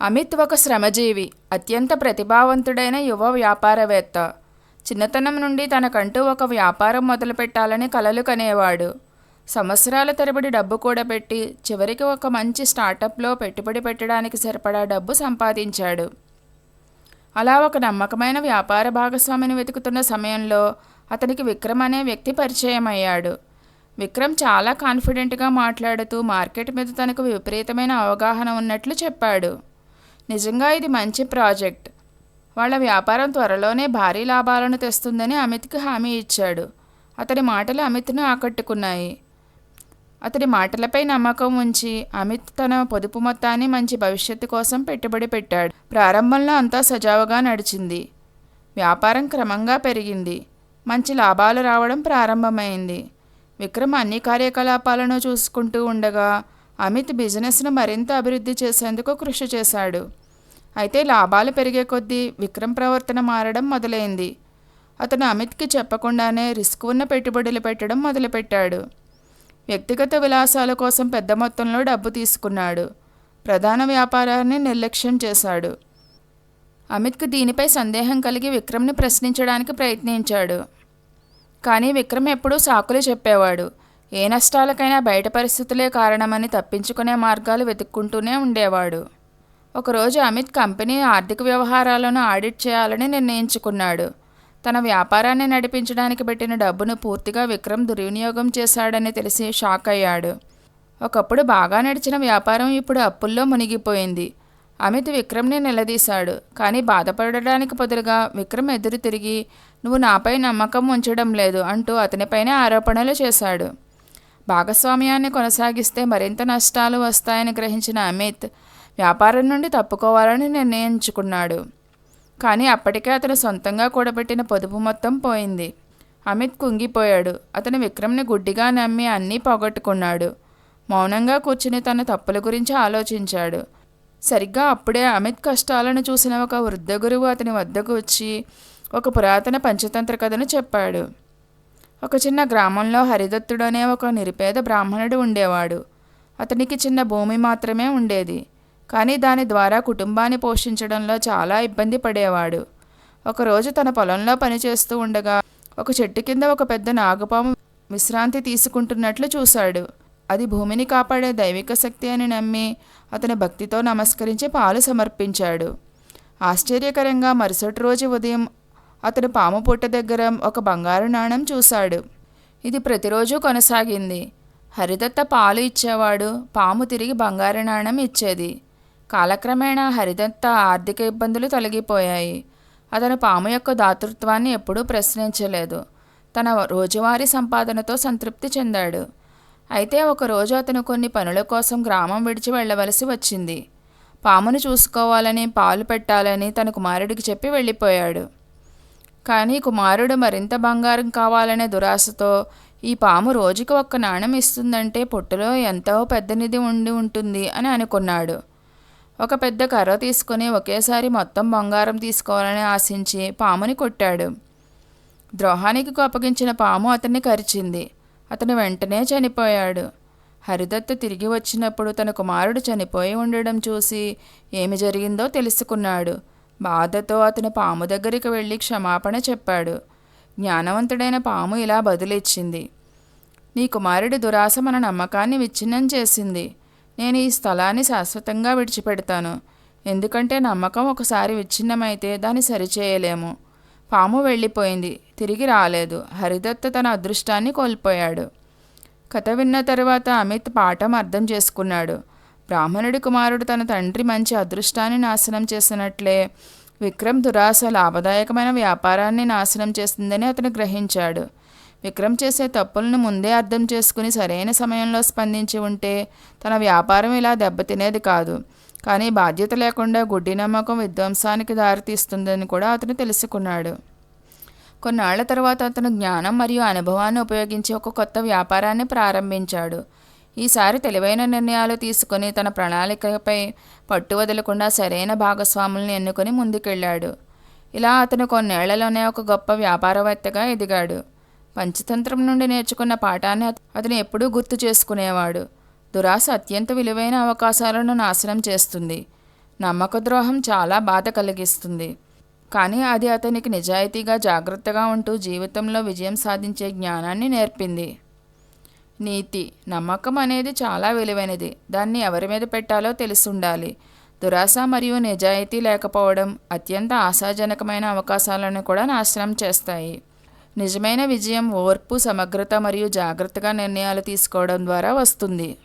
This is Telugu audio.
అమిత్ ఒక శ్రమజీవి అత్యంత ప్రతిభావంతుడైన యువ వ్యాపారవేత్త. చిన్నతనం నుండి తనకంటూ ఒక వ్యాపారం మొదలుపెట్టాలని కలలు కనేవాడు. సంవత్సరాల తరబడి డబ్బు కూడబెట్టి చివరికి ఒక మంచి స్టార్టప్లో పెట్టుబడి పెట్టడానికి సరిపడా డబ్బు సంపాదించాడు. అలా ఒక నమ్మకమైన వ్యాపార భాగస్వామిని వెతుకుతున్న సమయంలో అతనికి విక్రమ్ అనే వ్యక్తి పరిచయం అయ్యాడు. విక్రమ్ చాలా కాన్ఫిడెంట్గా మాట్లాడుతూ మార్కెట్ మీద తనకు విపరీతమైన అవగాహన ఉన్నట్లు చెప్పాడు. నిజంగా ఇది మంచి ప్రాజెక్ట్. వాళ్ళ వ్యాపారం త్వరలోనే భారీ లాభాలను తెస్తుందని అమిత్కి హామీ ఇచ్చాడు. అతని మాటలు అమిత్ను ఆకట్టుకున్నాయి. అతడి మాటలపై నమ్మకం ఉంచి అమిత్ తన పొదుపు మొత్తాన్ని మంచి భవిష్యత్తు కోసం పెట్టుబడి పెట్టాడు. ప్రారంభంలో అంతా సజావుగా నడిచింది. వ్యాపారం క్రమంగా పెరిగింది. మంచి లాభాలు రావడం ప్రారంభమైంది. విక్రమ్ అన్ని కార్యకలాపాలను చూసుకుంటూ ఉండగా అమిత్ బిజినెస్ను మరింత అభివృద్ధి చేసేందుకు కృషి చేశాడు. అయితే లాభాలు పెరిగే కొద్దీ విక్రమ్ ప్రవర్తన మారడం మొదలైంది. అతను అమిత్కి చెప్పకుండానే రిస్క్ ఉన్న పెట్టుబడులు పెట్టడం మొదలుపెట్టాడు. వ్యక్తిగత విలాసాల కోసం పెద్ద మొత్తంలో డబ్బు తీసుకున్నాడు. ప్రధాన వ్యాపారాన్ని నిర్లక్ష్యం చేశాడు. అమిత్కు దీనిపై సందేహం కలిగి విక్రమ్ని ప్రశ్నించడానికి ప్రయత్నించాడు. కానీ విక్రమ్ ఎప్పుడూ సాకులు చెప్పేవాడు. ఏ నష్టాలకైనా బయట పరిస్థితులే కారణమని తప్పించుకునే మార్గాలు వెతుక్కుంటూనే ఉండేవాడు. ఒకరోజు అమిత్ కంపెనీ ఆర్థిక వ్యవహారాలను ఆడిట్ చేయాలని నిర్ణయించుకున్నాడు. తన వ్యాపారాన్ని నడిపించడానికి పెట్టిన డబ్బును పూర్తిగా విక్రమ్ దుర్వినియోగం చేశాడని తెలిసి షాక్ అయ్యాడు. ఒకప్పుడు బాగా నడిచిన వ్యాపారం ఇప్పుడు అప్పుల్లో మునిగిపోయింది. అమిత్ విక్రమ్ని నిలదీశాడు. కానీ బాధపడడానికి బదులుగా విక్రమ్ ఎదురు తిరిగి నువ్వు నాపై నమ్మకం ఉంచడం లేదు అంటూ అతనిపైనే ఆరోపణలు చేశాడు. భాగస్వామ్యాన్ని కొనసాగిస్తే మరింత నష్టాలు వస్తాయని గ్రహించిన అమిత్ వ్యాపారం నుండి తప్పుకోవాలని నిర్ణయించుకున్నాడు. కానీ అప్పటికే అతను సొంతంగా కూడబెట్టిన పొదుపు మొత్తం పోయింది. అమిత్ కుంగిపోయాడు. అతను విక్రమ్ని గుడ్డిగా నమ్మి అన్నీ పోగొట్టుకున్నాడు. మౌనంగా కూర్చుని తన తప్పుల గురించి ఆలోచించాడు. సరిగ్గా అప్పుడే అమిత్ కష్టాలను చూసిన ఒక వృద్ధ గురువు అతని వద్దకు వచ్చి ఒక పురాతన పంచతంత్ర కథను చెప్పాడు. ఒక చిన్న గ్రామంలో హరిదత్తుడు అనే ఒక నిరుపేద బ్రాహ్మణుడు ఉండేవాడు. అతనికి చిన్న భూమి మాత్రమే ఉండేది. కానీ దాని ద్వారా కుటుంబాన్ని పోషించడంలో చాలా ఇబ్బంది పడేవాడు. ఒకరోజు తన పొలంలో పనిచేస్తూ ఉండగా ఒక చెట్టు కింద ఒక పెద్ద నాగపాము విశ్రాంతి తీసుకుంటున్నట్లు చూశాడు. అది భూమిని కాపాడే దైవిక శక్తి అని నమ్మి అతని భక్తితో నమస్కరించి పాలు సమర్పించాడు. ఆశ్చర్యకరంగా మరుసటి రోజు ఉదయం అతను పాము పుట్ట దగ్గర ఒక బంగారు నాణం చూశాడు. ఇది ప్రతిరోజు కొనసాగింది. హరిదత్త పాలు ఇచ్చేవాడు పాము తిరిగి బంగారు నాణం ఇచ్చేది. కాలక్రమేణా హరిదత్త ఆర్థిక ఇబ్బందులు తొలగిపోయాయి. అతను పాము యొక్క దాతృత్వాన్ని ఎప్పుడూ ప్రశ్నించలేదు. తన రోజువారీ సంపాదనతో సంతృప్తి చెందాడు. అయితే ఒకరోజు అతను కొన్ని పనుల కోసం గ్రామం విడిచి వెళ్ళవలసి వచ్చింది. పామును చూసుకోవాలని పాలు పెట్టాలని తన కుమారుడికి చెప్పి వెళ్ళిపోయాడు. కానీ కుమారుడు మరింత బంగారం కావాలనే దురాశతో ఈ పాము రోజుకి ఒక్క నాణెం ఇస్తుందంటే పొట్టులో ఎంతో పెద్ద నిధి ఉండి ఉంటుంది అని అనుకున్నాడు. ఒక పెద్ద కర్ర తీసుకుని ఒకేసారి మొత్తం బంగారం తీసుకోవాలని ఆశించి పాముని కొట్టాడు. ద్రోహానికి అప్పగించిన పాము అతన్ని కరిచింది. అతను వెంటనే చనిపోయాడు. హరిదత్త తిరిగి వచ్చినప్పుడు తన కుమారుడు చనిపోయి ఉండడం చూసి ఏమి జరిగిందో తెలుసుకున్నాడు. బాధతో అతను పాము దగ్గరికి వెళ్ళి క్షమాపణ చెప్పాడు. జ్ఞానవంతుడైన పాము ఇలా బదులిచ్చింది. నీ కుమారుడి దురాశ మన నమ్మకాన్ని విచ్ఛిన్నం చేసింది. నేను ఈ స్థలాన్ని శాశ్వతంగా విడిచిపెడతాను. ఎందుకంటే నమ్మకం ఒకసారి విచ్ఛిన్నమైతే దాన్ని సరిచేయలేము. పాము వెళ్ళిపోయింది. తిరిగి రాలేదు. హరిదత్త తన అదృష్టాన్ని కోల్పోయాడు. కథ విన్న తరువాత అమిత్ పాఠం అర్థం చేసుకున్నాడు. బ్రాహ్మణుడి కుమారుడు తన తండ్రి మంచి అదృష్టాన్ని నాశనం చేసినట్లే. విక్రమ్ దురాశ లాభదాయకమైన వ్యాపారాన్ని నాశనం చేస్తుందని అతను గ్రహించాడు. విక్రమ్ చేసే తప్పులను ముందే అర్థం చేసుకుని సరైన సమయంలో స్పందించి ఉంటే తన వ్యాపారం ఇలా దెబ్బతినేది కాదు. కానీ బాధ్యత లేకుండా గుడ్డి నమ్మకం విధ్వంసానికి దారితీస్తుందని కూడా అతను తెలుసుకున్నాడు. కొన్నాళ్ళ తర్వాత అతను జ్ఞానం మరియు అనుభవాన్ని ఉపయోగించి ఒక కొత్త వ్యాపారాన్ని ప్రారంభించాడు. ఈసారి తెలివైన నిర్ణయాలు తీసుకుని తన ప్రణాళికపై పట్టు వదలకుండా సరైన భాగస్వాములను ఎన్నుకొని ముందుకెళ్ళాడు. ఇలా అతను కొన్నేళ్ళలోనే ఒక గొప్ప వ్యాపారవేత్తగా ఎదిగాడు. పంచతంత్రం నుండి నేర్చుకున్న పాఠాన్ని అతను ఎప్పుడూ గుర్తు చేసుకునేవాడు. దురాశ అత్యంత విలువైన అవకాశాలను నాశనం చేస్తుంది. నమ్మక ద్రోహం చాలా బాధ కలిగిస్తుంది. కానీ అది అతనికి నిజాయితీగా జాగ్రత్తగా ఉంటూ జీవితంలో విజయం సాధించే జ్ఞానాన్ని నేర్పింది. నీతి నమ్మకం అనేది చాలా విలువైనది. దాన్ని ఎవరి మీద పెట్టాలో తెలిసుండాలి. దురాశ మరియు నిజాయితీ లేకపోవడం అత్యంత ఆశాజనకమైన అవకాశాలను కూడా నాశనం చేస్తాయి. నిజమైన విజయం ఓర్పు సమగ్రత మరియు జాగ్రత్తగా నిర్ణయాలు తీసుకోవడం ద్వారా వస్తుంది.